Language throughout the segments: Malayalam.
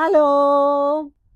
ഹലോ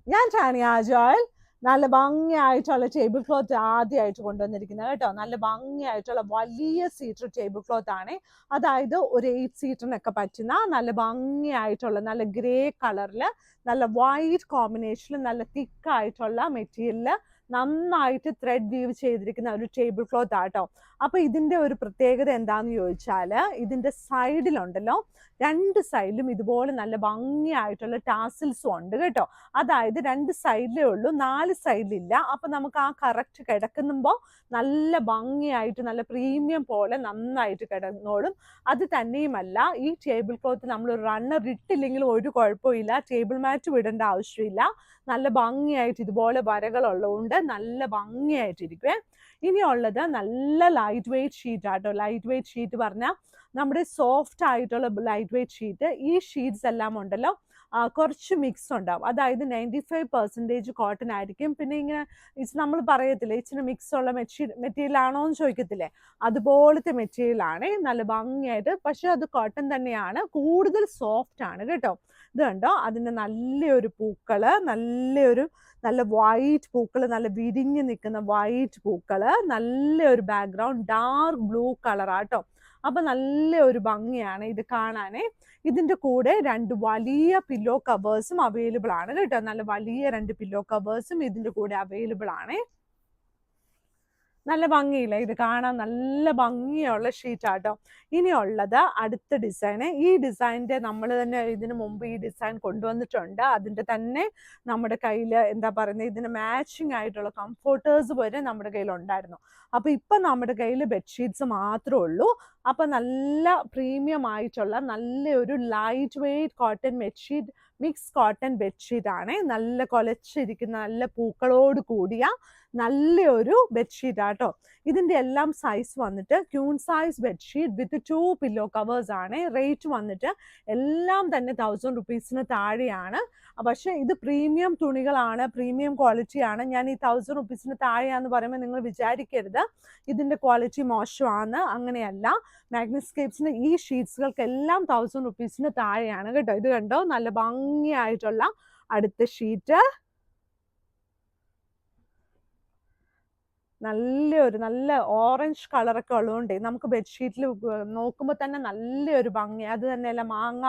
ഞാൻ ടാനിയ ജോയൽ നല്ല ഭംഗിയായിട്ടുള്ള ടേബിൾ ക്ലോത്ത് ആദ്യമായിട്ട് കൊണ്ടുവന്നിരിക്കുന്നത് കേട്ടോ. നല്ല ഭംഗിയായിട്ടുള്ള വലിയ സീറ്റർ ടേബിൾ ക്ലോത്ത് ആണ്. അതായത് ഒരു എയ്റ്റ് സീറ്ററിനൊക്കെ പറ്റുന്ന നല്ല ഭംഗിയായിട്ടുള്ള നല്ല ഗ്രേ കളറിൽ നല്ല വൈറ്റ് കോമ്പിനേഷനിൽ നല്ല തിക്കായിട്ടുള്ള മെറ്റീരിയലിൽ നന്നായിട്ട് ത്രെഡ് വീവ് ചെയ്തിരിക്കുന്ന ഒരു ടേബിൾ ക്ലോത്ത് ആട്ടോ. അപ്പൊ ഇതിന്റെ ഒരു പ്രത്യേകത എന്താന്ന് ചോദിച്ചാൽ ഇതിന്റെ സൈഡിലുണ്ടല്ലോ രണ്ട് സൈഡിലും ഇതുപോലെ നല്ല ഭംഗിയായിട്ടുള്ള ടാസിൽസും ഉണ്ട് കേട്ടോ. അതായത് രണ്ട് സൈഡിലേ ഉള്ളൂ നാല് സൈഡിലില്ല അപ്പൊ നമുക്ക് ആ കറക്റ്റ് കിടക്കുമ്പോൾ നല്ല ഭംഗിയായിട്ട് നല്ല പ്രീമിയം പോലെ നന്നായിട്ട് കിടന്നോളും. അത് തന്നെയുമല്ല ഈ ടേബിൾ ക്ലോത്ത് നമ്മൾ റണ്ണർ ഇട്ടില്ലെങ്കിലും ഒരു കുഴപ്പമില്ല ടേബിൾ മാറ്റ് വിടേണ്ട ആവശ്യമില്ല. നല്ല ഭംഗിയായിട്ട് ഇതുപോലെ വരകളുള്ളതുകൊണ്ട് നല്ല ഭംഗിയായിട്ടിരിക്കുവേ. ഇനിയുള്ളത് നല്ല ലൈറ്റ് വെയിറ്റ് ഷീറ്റ് ആട്ടോ. ലൈറ്റ് വെയിറ്റ് ഷീറ്റ് പറഞ്ഞാൽ നമ്മുടെ സോഫ്റ്റ് ആയിട്ടുള്ള ലൈറ്റ് വെയിറ്റ് ഷീറ്റ് ഈ ഷീറ്റ്സ് എല്ലാം ഉണ്ടല്ലോ. കുറച്ച് മിക്സ് ഉണ്ടാവും. അതായത് നയന്റി ഫൈവ് പെർസെന്റേജ് കോട്ടൺ ആയിരിക്കും. പിന്നെ ഇങ്ങനെ ഇച്ചിരി നമ്മൾ പറയത്തില്ലേ ഇച്ചിരി മിക്സ് ഉള്ള മെറ്റീരിയൽ മെറ്റീരിയൽ ആണോ എന്ന് ചോദിക്കത്തില്ലേ? അതുപോലത്തെ മെറ്റീരിയൽ ആണ്. നല്ല ഭംഗിയായിട്ട്. പക്ഷെ അത് കോട്ടൺ തന്നെയാണ്. കൂടുതൽ സോഫ്റ്റ് ആണ് കേട്ടോ. ഇത് കണ്ടോ അതിന്റെ നല്ലൊരു പൂക്കൾ നല്ലൊരു നല്ല വൈറ്റ് പൂക്കൾ നല്ല വിരിഞ്ഞ് നിൽക്കുന്ന വൈറ്റ് പൂക്കൾ നല്ലൊരു ബാക്ക്ഗ്രൗണ്ട് ഡാർക്ക് ബ്ലൂ കളറാട്ടോ അപ്പൊ നല്ല ഒരു ഭംഗിയാണ് ഇത് കാണാനേ. ഇതിന്റെ കൂടെ രണ്ട് വലിയ പില്ലോ കവേഴ്സും അവൈലബിൾ ആണ് കേട്ടോ. നല്ല വലിയ രണ്ട് പില്ലോ കവേഴ്സും ഇതിന്റെ കൂടെ അവൈലബിൾ ആണ്. നല്ല ഭംഗിയില്ല? ഇത് കാണാൻ നല്ല ഭംഗിയുള്ള ഷീറ്റ് ആട്ടോ ഇനിയുള്ളത് അടുത്ത ഡിസൈന്. ഈ ഡിസൈന്റെ നമ്മൾ തന്നെ ഇതിന് മുമ്പ് ഈ ഡിസൈൻ കൊണ്ടുവന്നിട്ടുണ്ട്. അതിന്റെ തന്നെ നമ്മുടെ കയ്യിൽ എന്താ പറയുന്നത്? ഇതിന് മാച്ചിങ് ആയിട്ടുള്ള കംഫോർട്ടേഴ്സ് വരെ നമ്മുടെ കയ്യിൽ ഉണ്ടായിരുന്നു അപ്പോൾ ഇപ്പം നമ്മുടെ കയ്യിൽ ബെഡ്ഷീറ്റ്സ് മാത്രമേ ഉള്ളൂ. അപ്പം നല്ല പ്രീമിയം ആയിട്ടുള്ള നല്ലൊരു light weight cotton bedsheet mix cotton bedsheet ആണ്. നല്ല കൊലച്ചിരിക്കുന്ന നല്ല പൂക്കളോട് കൂടിയ നല്ലൊരു ബെഡ്ഷീറ്റ് ആട്ടോ ഇതിന്റെ എല്ലാം സൈസ് വന്നിട്ട് queen size bedsheet with two pillow covers ആണ്. റേറ്റ് വന്നിട്ട് എല്ലാം തന്നെ തൗസൻഡ് റുപ്പീസിന് താഴെയാണ്. പക്ഷെ ഇത് പ്രീമിയം തുണികളാണ് പ്രീമിയം ക്വാളിറ്റി ആണ്. ഞാൻ ഈ തൗസൻഡ് റുപ്പീസിന് താഴെയാന്ന് പറയുമ്പോൾ നിങ്ങൾ വിചാരിക്കരുത്. ഇതിന്റെ ക്വാളിറ്റി മോശമാണ്. അങ്ങനെയല്ല. മാഗ്നിസ്കേപ്സിന് ഈ ഷീറ്റ്സുകൾക്കെല്ലാം തൗസൻഡ് റുപ്പീസിന് താഴെയാണ് കേട്ടോ. ഇത് കണ്ടോ? നല്ല ഭംഗിയായിട്ടുള്ള അടുത്ത ഷീറ്റ് നല്ലൊരു നല്ല ഓറഞ്ച് കളറൊക്കെ ഉള്ളതുകൊണ്ട് നമുക്ക് ബെഡ്ഷീറ്റിൽ നോക്കുമ്പോൾ തന്നെ നല്ലൊരു ഭംഗി. അത് തന്നെയല്ല മാങ്ങ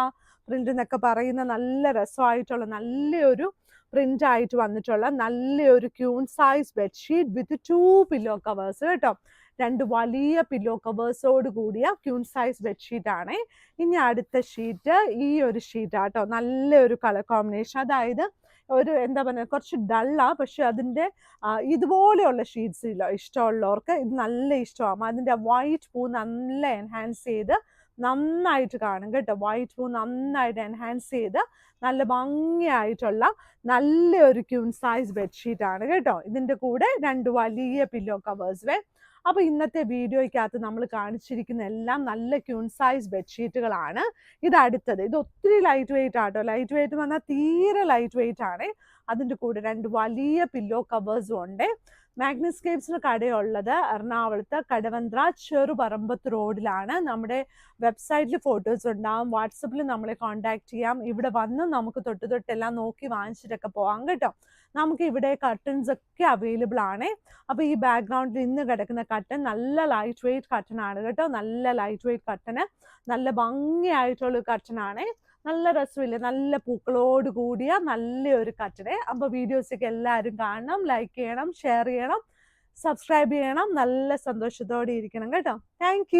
പ്രിന്റ് എന്നൊക്കെ പറയുന്ന നല്ല രസമായിട്ടുള്ള നല്ലൊരു പ്രിന്റ് ആയിട്ട് വന്നിട്ടുള്ള നല്ലൊരു queen size bedsheet with two pillow covers കേട്ടോ. രണ്ട് വലിയ പില്ലോ കവേഴ്സോട് കൂടിയ ക്യൂൺ സൈസ് ബെഡ്ഷീറ്റ് ആണ്. ഇനി അടുത്ത ഷീറ്റ് ഈ ഒരു ഷീറ്റ് ആട്ടോ. നല്ലൊരു കളർ കോമ്പിനേഷൻ അതായത് ഒരു എന്താ പറയുക കുറച്ച് ഡള്ളാ പക്ഷെ അതിന്റെ ഇതുപോലെയുള്ള ഷീറ്റ്സ് ഇല്ല ഇഷ്ടമുള്ളവർക്ക് ഇത് നല്ല ഇഷ്ടമാകും അതിന്റെ വൈറ്റ് പൂ നല്ല എൻഹാൻസ് ചെയ്ത് നന്നായിട്ട് കാണും കേട്ടോ. വൈറ്റ് പൂ നന്നായിട്ട് എൻഹാൻസ് ചെയ്ത് നല്ല ഭംഗിയായിട്ടുള്ള നല്ല ഒരു ക്യൂൺ സൈസ് ബെഡ്ഷീറ്റ് ആണ് കേട്ടോ. ഇതിന്റെ കൂടെ രണ്ട് വലിയ പില്ലോ കവേഴ്സ് വേ അപ്പോൾ ഇന്നത്തെ വീഡിയോയ്ക്കകത്ത് നമ്മൾ കാണിച്ചിരിക്കുന്ന എല്ലാം നല്ല ക്യൂൺ സൈസ് ബെഡ്ഷീറ്റുകളാണ്. ഇത് അടുത്തത്. ഇത് ഒത്തിരി ലൈറ്റ് വെയിറ്റ് ആട്ടോ. ലൈറ്റ് വെയിറ്റ് പറഞ്ഞാൽ തീരെ ലൈറ്റ് വെയിറ്റ് ആണ്. അതിന്റെ കൂടെ രണ്ട് വലിയ പില്ലോ കവേഴ്സും ഉണ്ട്. മാഗ്നസ്കേപ്സിന് കടയുള്ളത് എറണാകുളത്ത് കടവന്ത്ര ചെറുപറമ്പത്ത് റോഡിലാണ്. നമ്മുടെ വെബ്സൈറ്റിൽ ഫോട്ടോസ് ഉണ്ടാവും. വാട്സപ്പിൽ നമ്മളെ കോൺടാക്ട് ചെയ്യാം. ഇവിടെ വന്ന് നമുക്ക് തൊട്ട് തൊട്ടെല്ലാം നോക്കി വാങ്ങിച്ചിട്ടൊക്കെ പോകാം കേട്ടോ. നമുക്ക് ഇവിടെ കർട്ടൻസ് ഒക്കെ അവൈലബിൾ ആണ്. അപ്പോൾ ഈ ബാക്ക്ഗ്രൗണ്ടിൽ ഇന്ന് കിടക്കുന്ന കട്ടൻ നല്ല ലൈറ്റ് വെയിറ്റ് ആണ് കേട്ടോ. നല്ല ലൈറ്റ് വെയിറ്റ് കട്ടന് നല്ല ഭംഗിയായിട്ടുള്ള കട്ടൻ ആണ്. നല്ല രസമില്ലേ? നല്ല പൂക്കളോട് കൂടിയ നല്ലൊരു കട്ടനെ അപ്പോൾ വീഡിയോസൊക്കെ എല്ലാവരും കാണണം ലൈക്ക് ചെയ്യണം ഷെയർ ചെയ്യണം സബ്സ്ക്രൈബ് ചെയ്യണം. നല്ല സന്തോഷത്തോടെ ഇരിക്കണം കേട്ടോ. താങ്ക്